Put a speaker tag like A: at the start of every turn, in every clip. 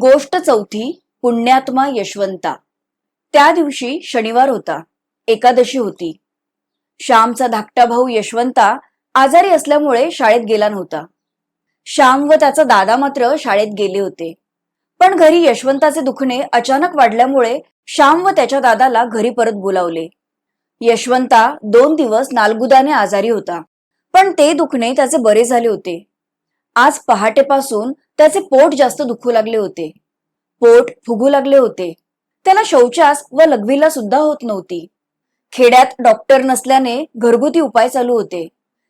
A: गोष्ट चौथी पुण्यात्मा यशवंता. त्या दिवशी शनिवार होता. एकादशी होती. श्यामचा धाकटा भाऊ यशवंता आजारी असल्यामुळे शाळेत गेला नव्हता. श्याम व त्याचा दादा मात्र शाळेत गेले होते. पण घरी यशवंताचे दुखणे अचानक वाढल्यामुळे श्याम व त्याच्या दादाला घरी परत बोलावले. यशवंता दोन दिवस नालगुदाने आजारी होता. पण ते दुखणे त्याचे बरे झाले होते. आज पहाटेपासून त्याचे पोट जास्त दुखू लागले होते. पोट फुगू लागले होते. त्याला शौचास व लघवीला सुद्धा होत नव्हती. खेड्यात डॉक्टर नसल्याने घरगुती उपाय चालू होते.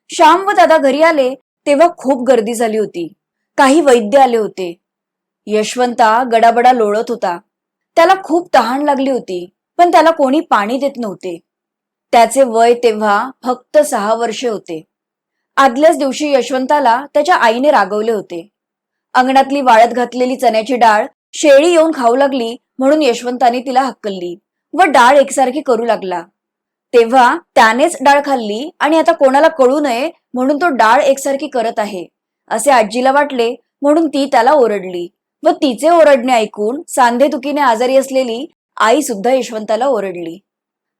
A: श्याम व दादा घरी आले तेव्हा खूप गर्दी झाली होती. काही वैद्य आले होते. यशवंता गडाबडा लोळत होता. त्याला खूप तहान लागली होती पण त्याला कोणी पाणी देत नव्हते. त्याचे वय तेव्हा फक्त सहा वर्षे होते. आदल्याच दिवशी यशवंताला त्याच्या आईने रागवले होते. अंगणातली वाळत घातलेली चण्याची डाळ शेळी येऊन खाऊ लागली म्हणून यशवंताने तिला हक्कलली व डाळ एकसारखी करू लागला. तेव्हा त्यानेच डाळ खाल्ली आणि आता कोणाला कळू नये म्हणून तो डाळ एकसारखी करत आहे असे आजीला वाटले म्हणून ती त्याला ओरडली व तिचे ओरडणे ऐकून सांधेदुखीने आजारी असलेली आई सुद्धा यशवंताला ओरडली.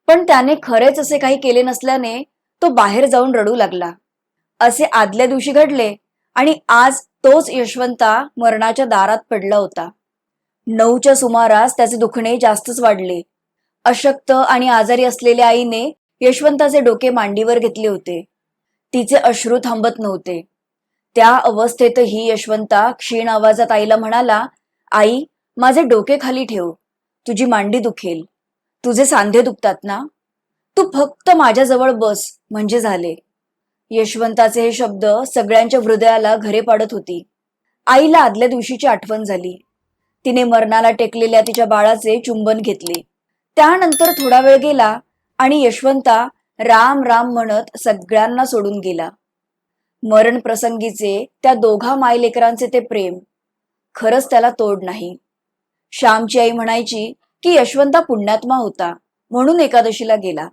A: पण त्याने खरेच असे काही केले नसल्याने तो बाहेर जाऊन रडू लागला. असे आदल्या दिवशी घडले आणि आज तोच यशवंता मरणाच्या दारात पडला होता. नऊच्या सुमारास त्याचे दुखणे जास्तच वाढले. अशक्त आणि आजारी असलेल्या आईने यशवंताचे डोके मांडीवर घेतले होते. तिचे अश्रू थांबत नव्हते. त्या अवस्थेतही यशवंता क्षीण आवाजात आईला म्हणाला आई माझे डोके खाली ठेव. तुझी मांडी दुखेल. तुझे सांधे दुखतात ना? तू फक्त माझ्याजवळ बस. म्हणजे झाले. यशवंताचे हे शब्द सगळ्यांच्या हृदयाला घरे पाडत होती. आईला आदल्या दिवशीची आठवण झाली. तिने मरणाला टेकलेल्या तिच्या बाळाचे चुंबन घेतले. त्यानंतर थोडा वेळ गेला आणि यशवंता राम राम म्हणत सगळ्यांना सोडून गेला. मरण प्रसंगीचे त्या दोघा मायलेकरांचे ते प्रेम. खरंच त्याला तोड नाही. श्यामची आई म्हणायची की यशवंता पुण्यात्मा होता म्हणून एकादशीला गेला.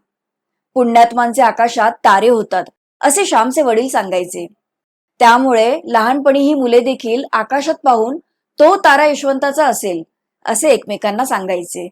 A: पुण्यात्मांचे आकाशात तारे होतात. असे श्यामचे वडील सांगायचे. त्यामुळे लहानपणी ही मुले देखील आकाशात पाहून तो तारा यशवंताचा असेल असे एकमेकांना सांगायचे.